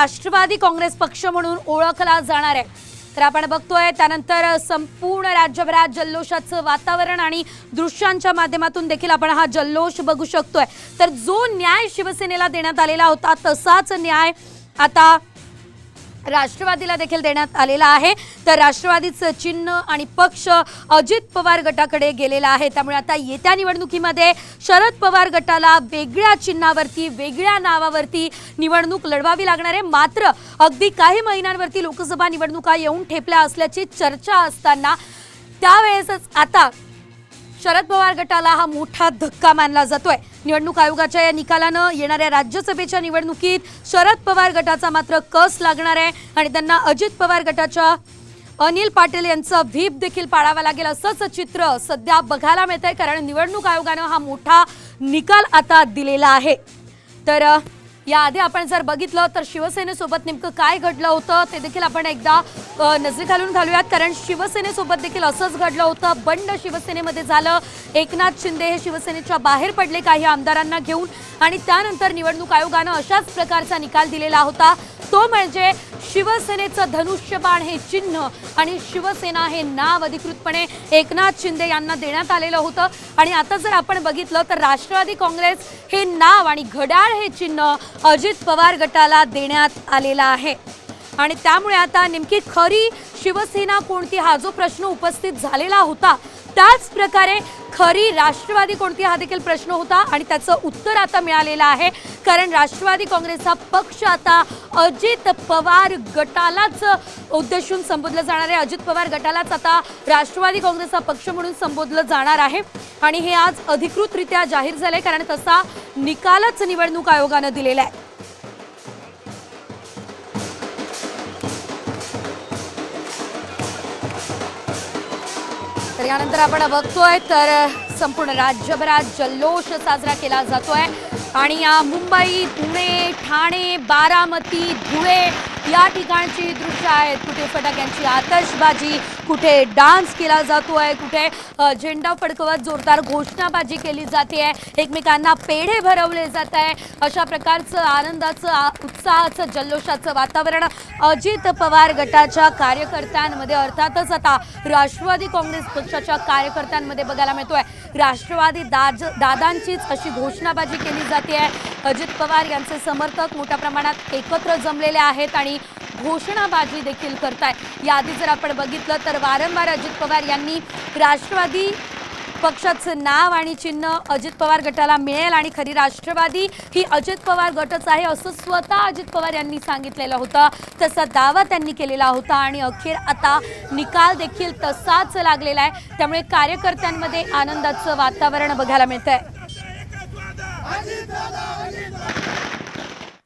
राष्ट्रवादी काँग्रेस पक्ष म्हणून ओळखला जाणार आहे. तर आपण बघतोय त्यानंतर संपूर्ण राज्यभरात जल्लोषाचं वातावरण आणि दृश्यांच्या माध्यमातून देखील आपण हा जल्लोष बघू शकतोय. तर जो न्याय शिवसेनेला देण्यात आलेला होता तसाच न्याय आता राष्ट्रवादीला देखील देण्यात आलेला आहे. तर राष्ट्रवादीचं चिन्ह आणि पक्ष अजित पवार गटाकडे गेलेला आहे. त्यामुळे आता येत्या निवडणुकीमध्ये शरद पवार गटाला वेगळ्या चिन्हावरती वेगळ्या नावावरती निवडणूक लढवावी लागणार आहे. मात्र अगदी काही महिन्यांवरती लोकसभा निवडणुका येऊन ठेपल्या असल्याची चर्चा असताना त्यावेळेसच आता शरद पवार गटाला हा मोठा धक्का मानला जातोय. निवडणूक आयोगाच्या या निकालानं येणाऱ्या राज्यसभेच्या निवडणुकीत शरद पवार गटाचा मात्र कस लागणार आहे आणि त्यांना अजित पवार गटाच्या अनिल पाटील यांचं व्हीप देखील पाळावा लागेल असंच चित्र सध्या बघायला मिळत आहे कारण निवडणूक आयोगानं हा मोठा निकाल आता दिलेला आहे. तर याआधी आपण जर बघितलं तर शिवसेनेसोबत नेमकं काय घडलं होतं ते देखील आपण एकदा नजरे घालून घालूयात. कारण शिवसेनेसोबत देखील असंच घडलं होतं. बंड शिवसेनेमध्ये झालं. एकनाथ शिंदे हे शिवसेनेच्या बाहेर पडले काही आमदारांना घेऊन. आणि त्यानंतर निवडणूक आयोगानं अशाच प्रकारचा निकाल दिलेला होता. तो म्हणजे शिवसेनेचं धनुष्यबाण हे चिन्ह आणि शिवसेना हे नाव अधिकृतपणे एकनाथ शिंदे यांना देण्यात आलेलं होतं. आणि आता जर आपण बघितलं तर राष्ट्रवादी काँग्रेस हे नाव आणि घड्याळ हे चिन्ह अजित पवार गटाला देण्यात आलेलं आहे. आणि त्यामुळे आता नेमकी खरी शिवसेना कोणती हा जो प्रश्न उपस्थित झालेला होता त्याच प्रकारे खरी राष्ट्रवादी कोणती हा देखील प्रश्न होता आणि त्याचं उत्तर आता मिळालेलं आहे. कारण राष्ट्रवादी काँग्रेसचा पक्ष आता अजित पवार गटालाच उद्देशून संबोधलं जाणार आहे. अजित पवार गटालाच आता राष्ट्रवादी काँग्रेसचा पक्ष म्हणून संबोधलं जाणार आहे. आणि हे आज अधिकृतरित्या जाहीर झाले कारण तसा निकालच निवडणूक आयोगानं दिलेला आहे. तर यानंतर आपण बघतोय तर संपूर्ण राज्यभरात जल्लोष साजरा केला जातोय. आणि या मुंबई पुणे ठाणे बारामती धुळे या ठिकाणची दृश्य आहेत. कुठे फटाक्यांची आतषबाजी कुठे डान्स केला जातो आहे कुठे झेंडा फडकवत जोरदार घोषणाबाजी केली जाते आहे एकमेकांना पेढे भरवले जात आहे. अशा प्रकारचं आनंदाचं उत्साहाचं जल्लोषाचं वातावरण अजित पवार गटाच्या कार्यकर्त्यांमध्ये अर्थातच आता राष्ट्रवादी काँग्रेस पक्षाच्या कार्यकर्त्यांमध्ये बघायला मिळतोय. राष्ट्रवादी दाज दादांचीच अशी घोषणाबाजी केली जाते आहे. अजित पवार यांचे समर्थक मोठ्या प्रमाणात एकत्र जमलेले आहेत आणि घोषणाबाजी देखील करताय. याआधी जर आपण बघितलं तर वारंवार अजित पवार यांनी राष्ट्रवादी पक्षाचं नाव आणि चिन्ह अजित पवार गटाला मिळेल आणि खरी राष्ट्रवादी ही अजित पवार गटच आहे असं स्वतः अजित पवार यांनी सांगितलेलं होतं. तसा दावा त्यांनी केलेला होता आणि अखेर आता निकाल देखील तसाच लागलेला आहे. त्यामुळे कार्यकर्त्यांमध्ये आनंदाचं वातावरण बघायला मिळतंय.